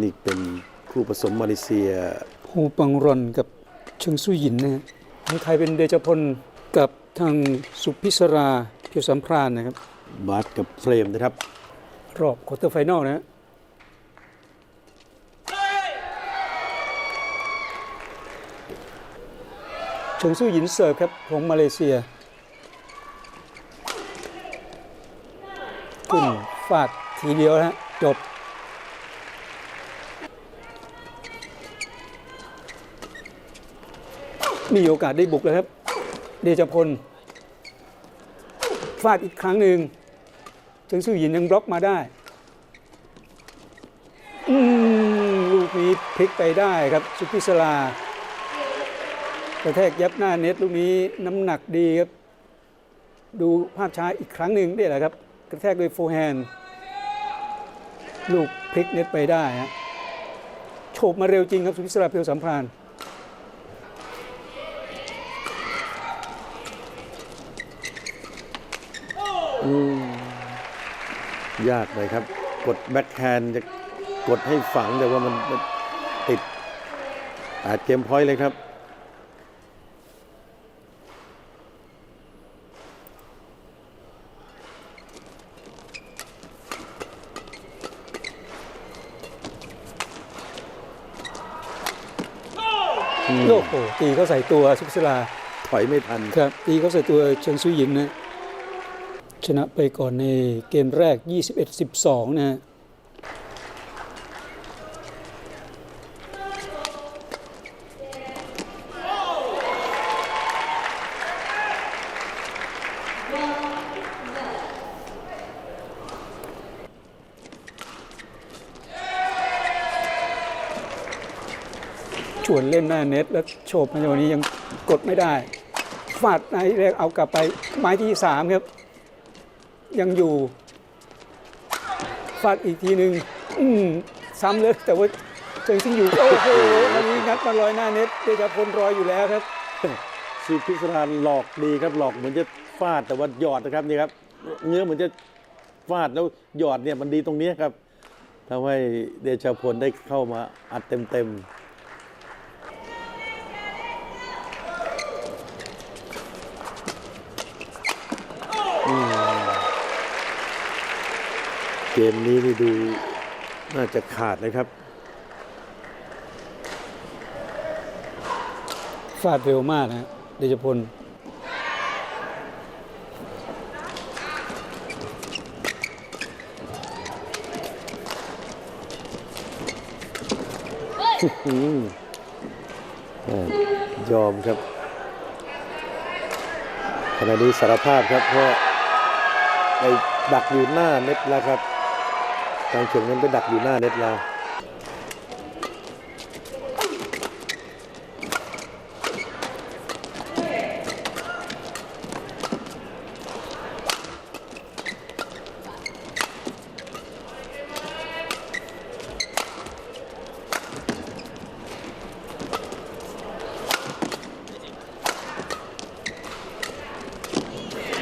นี่เป็นคู่ผสมมาเลเซียฮูปังรอนกับเชิงซุยหยินนะฮะของไทยเป็นเดชพลกับทางสุพิศราเพียวสัมพรานนะครับบาสกับเฟรมนะครับ รอบควอเตอร์ไฟนอลนะฮะเชิงสู้หยินเสิร์ฟครับของมาเลเซีย ขึ้นฟาดทีเดียวนะฮะจบ มีโอกาสได้บุกแล้วครับ เดชพลฟาดอีกครั้งหนึ่งเชิงสู้หยินยังบล็อกมาได้อลูกนี้พลิกไปได้ครับสุพิศลากระแทกยับหน้าเน็ตลูกนี้น้ำหนักดีครับ ดูภาพช้าอีกครั้งหนึ่งนี่แหละครับ กระแทกด้วยโฟร์แฮนลูกพลิกเน็ตไปได้ฮะโฉบมาเร็วจริงครับสุพิศลาเพียวสัมพราน ยากเลยครับ กดแบ็คแฮนด์จะกดให้ฝังแต่ว่ามันมันติด อาจเกมพอยต์เลยครับ โอ้โหตีเขาใส่ตัวสุพิศลา ถอยไม่ทัน ครับ ตีเขาใส่ตัวเชิงซุยหยินนะ ชนะไปก่อนในเกมแรก 21-12 นะฮะชวนเล่นหน้าเน็ตแล้วโฉบมาในวันนี้ยังกดไม่ได้ ฟาดไม้แรกเอากลับไปไม้ที่สามครับ ยังอยู่ฟาดอีกทีหนึ่งอืมซ้ำเลยแต่ว่าเชิงซิงอยู่โอ้โหวันนี้งัดมาลอยหน้าเน็ตเดชาพลรอยอยู่แล้วครับสุพิศรานหลอกดีครับหลอกเหมือนจะฟาดแต่ว่าหยอดนะครับนี่ครับเนื้อเหมือนจะฟาดแล้วหยอดเนี่ยมันดีตรงนี้ครับทำให้เดชาพลได้เข้ามาอัดเต็มๆ เกมนี้นี่ดูน่าจะขาดเลยครับฟาดเร็วมากนะเดชพลอืมอ่ายอมครับขณะนี้สารภาพครับเพราะไปดักอยู่หน้าเน็ตแล้วครับ ทางเฉียงนั้นไปดักอยู่หน้าเน็ตแล้ว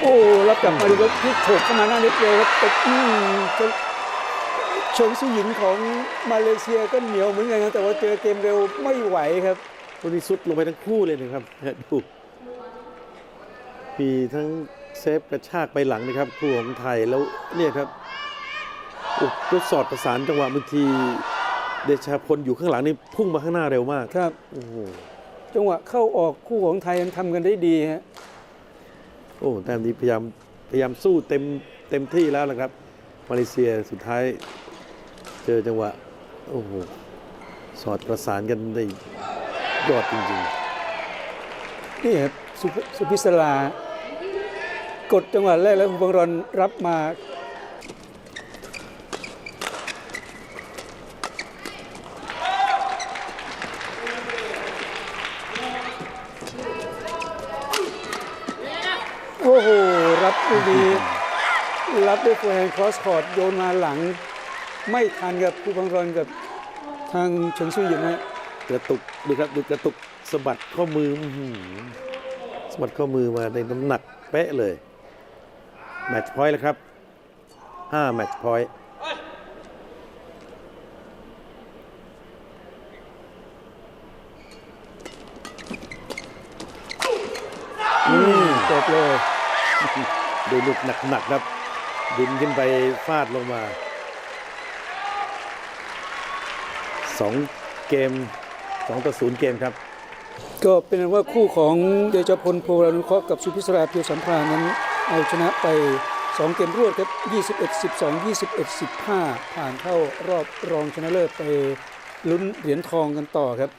โอ้รับกลับมาดูครับพลิกโฉบเข้ามาหน้าเน็ตเลยครับต่อืม ชิงเชิงซุยหยินของมาเลเซียก็เหนียวเหมือนกันครับแต่ว่าเจอเกมเร็วไม่ไหวครับวันนี้สุดลงไปทั้งคู่เลยนะครับดูมีทั้งเซฟกระชากไปหลังนะครับคู่ของไทยแล้วเนี่ยครับอุยทดสอดประสานจังหวะบางทีเดชาพลอยู่ข้างหลังนี่พุ่งมาข้างหน้าเร็วมากครับโอ้โหจังหวะเข้าออกคู่ของไทยยังทำกันได้ดีฮะโอ้แต้มนี้พยายามพยายามสู้เต็มเต็มที่แล้วนะครับมาเลเซียสุดท้าย เจอจังหวะ โอ้โห สอดประสานกันได้ยอดจริงๆ นี่ครับสุภสุพิศลากดจังหวะแรกแล้วคุณบังรอนรับมาโอ้โห รับลูกนี้รับด้วยโฟร์แฮนครอสคอร์ดโยนมาหลัง ไม่ทันกับผู้พังรอนกับทางเฉิงซุยหยินนะฮะกระตุกดูครับดูกระตุกสะบัดข้อมือสะบัดข้อมือมาในน้ำหนักเป๊ะเลย แมตช์พอยต์แล้วครับห้าแมตช์พอยต์อืมจบเลย ดูลูกหนักๆครับ ดินขึ้นไปฟาดลงมา สองเกมสองต่อศูนย์เกมครับ ก็เป็นว่าคู่ของเดชพลโพลานุเคราะห์กับสุพิศราเพียวสัมพานนั้นเอาชนะไป 2 เกมรวดครับ 21 12 21 15 ผ่านเข้ารอบรองชนะเลิศไปลุ้นเหรียญทองกันต่อครับ